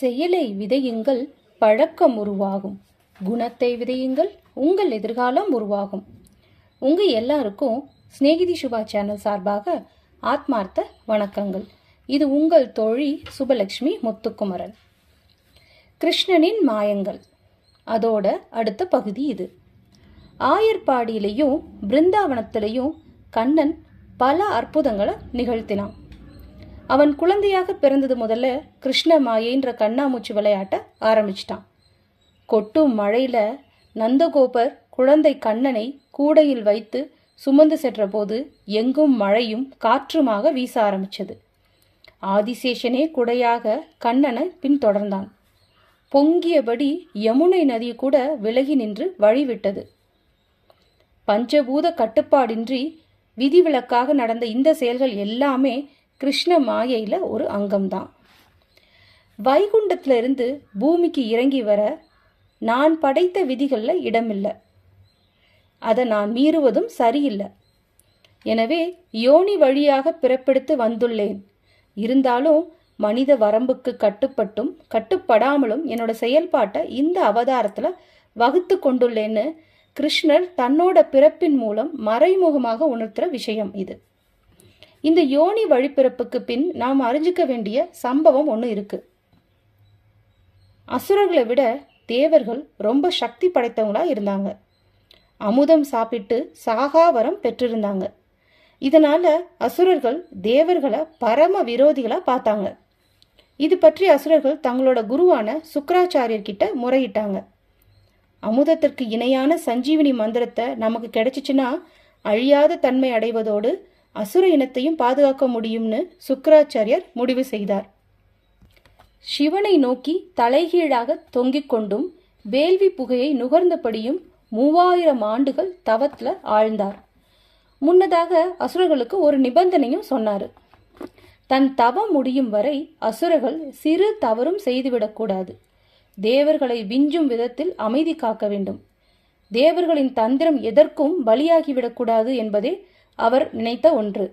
செயலை விதையுங்கள் பழக்கம் உருவாகும். குணத்தை விதையுங்கள் உங்கள் எதிர்காலம் உருவாகும். உங்கள் எல்லாருக்கும் சிநேகிதி சுபா சேனல் சார்பாக ஆத்மார்த்த வணக்கங்கள். இது உங்கள் தோழி சுபலக்ஷ்மி முத்துக்குமரன். கிருஷ்ணனின் மாயங்கள். அதோட அடுத்த பகுதி இது. ஆயர்பாடியிலையும் பிருந்தாவனத்திலையும் கண்ணன் பல அற்புதங்களை நிகழ்த்தினான். அவன் குழந்தையாக பிறந்தது முதல்ல கிருஷ்ண மாயைன்ற கண்ணாமூச்சி விளையாட்ட ஆரம்பிச்சிட்டான். கொட்டும் மழையில நந்தகோபர் குழந்தை கண்ணனை கூடையில் வைத்து சுமந்து சென்றபோது எங்கும் மழையும் காற்றுமாக வீச ஆரம்பிச்சது. ஆதிசேஷனே குடையாக கண்ணனை பின்தொடர்ந்தான். பொங்கியபடி யமுனை நதி கூட விலகி நின்று வழிவிட்டது. பஞ்சபூத கட்டுப்பாடின்றி விதிவிலக்காக நடந்த இந்த செயல்கள் எல்லாமே கிருஷ்ண மாயையில் ஒரு அங்கம்தான். வைகுண்டத்திலிருந்து பூமிக்கு இறங்கி வர நான் படைத்த விதிகளில் இடமில்லை. அதை நான் மீறுவதும் சரியில்லை. எனவே யோனி வழியாக பிறப்பெடுத்து வந்துள்ளேன். இருந்தாலும் மனித வரம்புக்கு கட்டுப்பட்டும் கட்டுப்படாமலும் என்னோட செயல்பாட்டை இந்த அவதாரத்தில் வகுத்து கொண்டுள்ளேன்னு கிருஷ்ணர் தன்னோட பிறப்பின் மூலம் மறைமுகமாக உணர்த்துற விஷயம் இது. இந்த யோனி வழிபிறப்புக்கு பின் நாம் அறிஞ்சிக்க வேண்டிய சம்பவம் ஒன்று இருக்கு. அசுரர்களை விட தேவர்கள் ரொம்ப சக்தி படைத்தவங்களா இருந்தாங்க. அமுதம் சாப்பிட்டு சாகாவரம் பெற்றிருந்தாங்க. இதனால அசுரர்கள் தேவர்களை பரம விரோதிகளா பார்த்தாங்க. இது பற்றி அசுரர்கள் தங்களோட குருவான சுக்கராச்சாரியர்கிட்ட முறையிட்டாங்க. அமுதத்திற்கு இணையான சஞ்சீவினி மந்திரத்தை நமக்கு கிடைச்சிச்சுன்னா அழியாத தன்மை அடைவதோடு அசுர இனத்தையும் பாதுகாக்க முடியும்னு சுக்கராச்சாரியர் முடிவு செய்தார். சிவனை நோக்கி தலைகீழாக தொங்கிக் கொண்டும் வேள்வி புகையை நுகர்ந்தபடியும் மூவாயிரம் ஆண்டுகள் தவத்தில் ஆழ்ந்தார். முன்னதாக அசுரர்களுக்கு ஒரு நிபந்தனையும் சொன்னாரு. தன் தவம் முடியும் வரை அசுரர்கள் சிறு தவறும் செய்துவிடக்கூடாது தேவர்களை விஞ்சும் விதத்தில் அமைதி காக்க வேண்டும். தேவர்களின் தந்திரம் எதற்கும் பலியாகிவிடக்கூடாது என்பதே அவர் நினைத்த ஒன்று.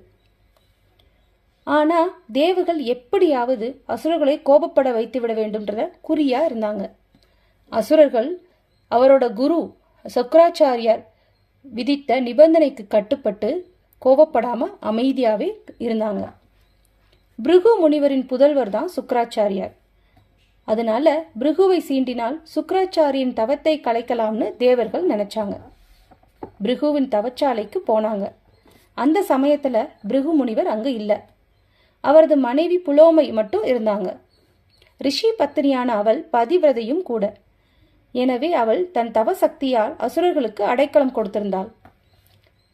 ஆனா தேவர்கள் எப்படியாவது அசுரர்களை கோபப்பட வைத்து விட வேண்டும்ன்றத குறியா இருந்தாங்க. அசுரர்கள் அவரோட குரு சக்கராச்சாரியார் விதித்த நிபந்தனைக்கு கட்டுப்பட்டு கோபப்படாம அமைதியாவே இருந்தாங்க. பிருகு முனிவரின் புதல்வர் தான் சுக்கராச்சாரியார். அதனால பிருகுவை சீண்டினால் சுக்கராச்சாரியின் தவத்தை கலைக்கலாம்னு தேவர்கள் நினைச்சாங்க. பிருகுவின் தவச்சாலைக்கு போனாங்க. அந்த சமயத்தில் பிருகு முனிவர் அங்கு இல்லை. அவரது மனைவி புலோமை மட்டும் இருந்தாங்க. ரிஷி பத்தினியான அவள் பதிவிரதையும் கூட. எனவே அவள் தன் தவ சக்தியால் அசுரர்களுக்கு அடைக்கலம் கொடுத்திருந்தாள்.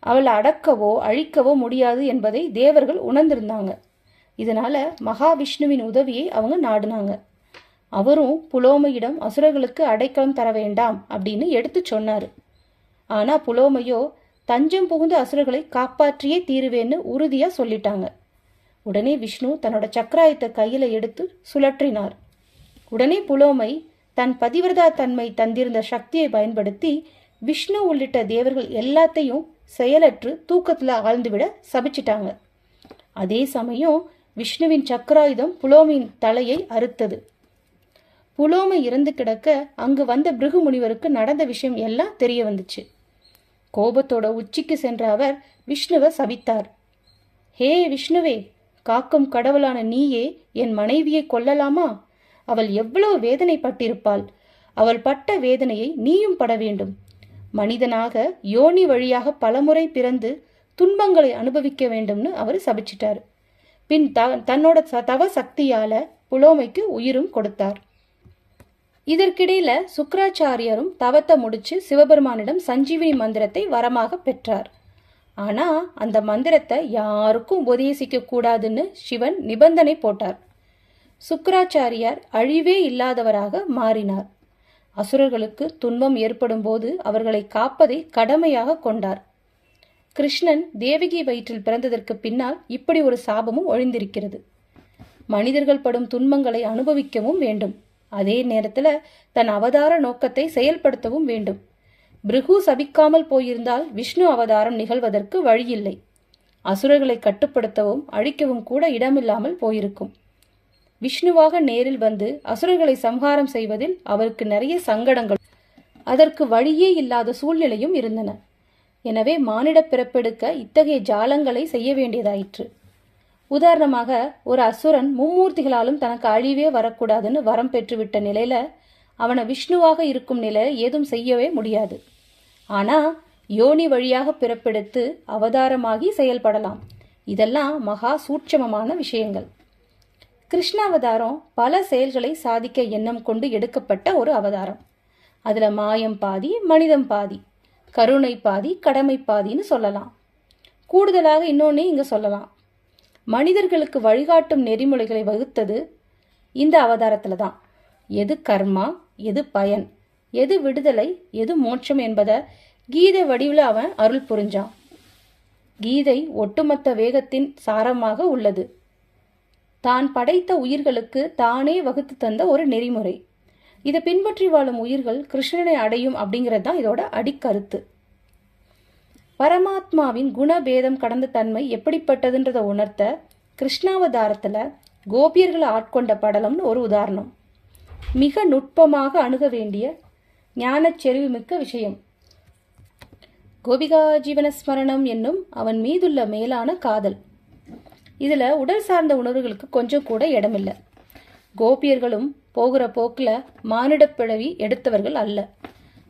அவள் அடக்கவோ அழிக்கவோ முடியாது என்பதை தேவர்கள் உணர்ந்திருந்தாங்க. இதனால மகாவிஷ்ணுவின் உதவியை அவங்க நாடினாங்க. அவரும் புலோமையிடம் அசுரர்களுக்கு அடைக்கலம் தர வேண்டாம் அப்படின்னு எடுத்து சொன்னார். ஆனால் புலோமையோ தஞ்சம் புகுந்து அசுரர்களை காப்பாற்றியே தீருவேன்னு உறுதியா சொல்லிட்டாங்க. உடனே விஷ்ணு தன்னோட சக்கராயத்தை கையில எடுத்து சுழற்றினார். உடனே புலோமை தன் பதிவிரதா தன்மை தந்திருந்த சக்தியை பயன்படுத்தி விஷ்ணு உள்ளிட்ட தேவர்கள் எல்லாத்தையும் செயலற்று தூக்கத்தில் ஆழ்ந்துவிட சபிச்சிட்டாங்க. அதே சமயம் விஷ்ணுவின் சக்கராயுதம் புலோமியின் தலையை அறுத்தது. புலோமை இறந்து கிடக்க அங்கு வந்த பிருகு முனிவருக்கு நடந்த விஷயம் எல்லாம் தெரிய வந்துச்சு. கோபத்தோட உச்சிக்கு சென்ற அவர் விஷ்ணுவை சபித்தார் ஹே விஷ்ணுவே காக்கும் கடவுளான நீயே என் மனைவியை கொல்லலாமா? அவள் எவ்வளவு வேதனைப்பட்டிருப்பாள். அவள் பட்ட வேதனையை நீயும் பட வேண்டும். மனிதனாக யோனி வழியாக பலமுறை பிறந்து துன்பங்களை அனுபவிக்க வேண்டும்னு அவர் சபிச்சிட்டார். பின் த தன்னோட ச- தவ சக்தியால புலோமைக்கு உயிரும் கொடுத்தார். இதற்கிடையில சுக்கராச்சாரியரும் தவத்தை முடிச்சு சிவபெருமானிடம் சஞ்சீவினி மந்திரத்தை வரமாக பெற்றார். ஆனா அந்த மந்திரத்தை யாருக்கும் உபதேசிக்க கூடாதுன்னு சிவன் நிபந்தனை போட்டார். சுக்கராச்சாரியார் அழிவே இல்லாதவராக மாறினார். அசுரர்களுக்கு துன்பம் ஏற்படும் போது அவர்களை காப்பதை கடமையாக கொண்டார். கிருஷ்ணன் தேவகி வயிற்றில் பிறந்ததற்கு பின்னால் இப்படி ஒரு சாபமும் ஒழிந்திருக்கிறது. மனிதர்கள் படும் துன்பங்களை அனுபவிக்கவும் வேண்டும். அதே நேரத்தில் தன் அவதார நோக்கத்தை செயல்படுத்தவும் வேண்டும். பிருகு சபிக்காமல் போயிருந்தால் விஷ்ணு அவதாரம் நிகழ்வதற்கு வழியில்லை. அசுரர்களை கட்டுப்படுத்தவும் அழிக்கவும் கூட இடமில்லாமல் போயிருக்கும். விஷ்ணுவாக நேரில் வந்து அசுரர்களை சம்ஹாரம் செய்வதில் அவருக்கு நிறைய சங்கடங்கள் அதற்கு வழியே இல்லாத சூழ்நிலையும் இருந்தன. எனவே மானிட பிறப்பெடுக்க இத்தகைய ஜாலங்களை செய்ய வேண்டியதாயிற்று. உதாரணமாக ஒரு அசுரன் மும்மூர்த்திகளாலும் தனக்கு அழிவே வரக்கூடாதுன்னு வரம் பெற்றுவிட்ட நிலையில அவனை விஷ்ணுவாக இருக்கும் நிலை ஏதும் செய்யவே முடியாது. ஆனா யோனி வழியாக பிறப்பெடுத்து அவதாரமாகி செயல்படலாம். இதெல்லாம் மகா சூட்சமமான விஷயங்கள். கிருஷ்ணாவதாரம் பல செயல்களை சாதிக்க எண்ணம் கொண்டு எடுக்கப்பட்ட ஒரு அவதாரம். அதுல மாயம் பாதி மனிதம் பாதி கருணை பாதி கடமை பாதின்னு சொல்லலாம். கூடுதலாக இன்னொன்னே இங்க சொல்லலாம். மனிதர்களுக்கு வழிகாட்டும் நெறிமுறைகளை வகுத்தது இந்த அவதாரத்தில் தான் எது கர்மா எது பயன் எது விடுதலை எது மோட்சம் என்பதை கீதை வடிவில் அவன் அருள் புரிஞ்சான். கீதை ஒட்டுமொத்த வேகத்தின் சாரமாக உள்ளது. தான் படைத்த உயிர்களுக்கு தானே வகுத்து தந்த ஒரு நெறிமுறை. இதை பின்பற்றி வாழும் உயிர்கள் கிருஷ்ணனை அடையும் அப்படிங்கிறது தான் இதோட அடிக்கருத்து. பரமாத்மாவின் குணபேதம் கடந்த தன்மை எப்படிப்பட்டதுன்றதை உணர்த்த கிருஷ்ணாவதாரத்தில் கோபியர்களை ஆட்கொண்ட படலம்னு ஒரு உதாரணம். மிக நுட்பமாக அணுக வேண்டிய ஞானச் மிக்க விஷயம். கோபிகா ஜீவனஸ்மரணம் என்னும் அவன் மீதுள்ள மேலான காதல். இதில் உடல் சார்ந்த உணர்வுகளுக்கு கொஞ்சம் கூட இடமில்லை. கோபியர்களும் போகிற போக்கில் மானிடப் பிழவி எடுத்தவர்கள் அல்ல.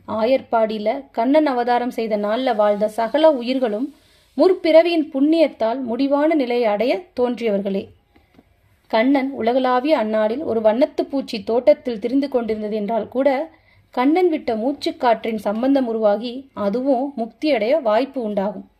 ஆயர்பாடியில கண்ணன் அவதாரம் செய்த நாள்ல வாழ்ந்த சகல உயிர்களும் முற்பிறவியின் புண்ணியத்தால் முடிவான நிலையை அடைய தோன்றியவர்களே. கண்ணன் உலகளாவிய அந்நாளில் ஒரு வண்ணத்து பூச்சி தோட்டத்தில் திரிந்து கொண்டிருந்தது என்றால் கூட கண்ணன் விட்ட மூச்சுக்காற்றின் சம்பந்தம் உருவாகி அதுவும் முக்தியடைய வாய்ப்பு உண்டாகும்.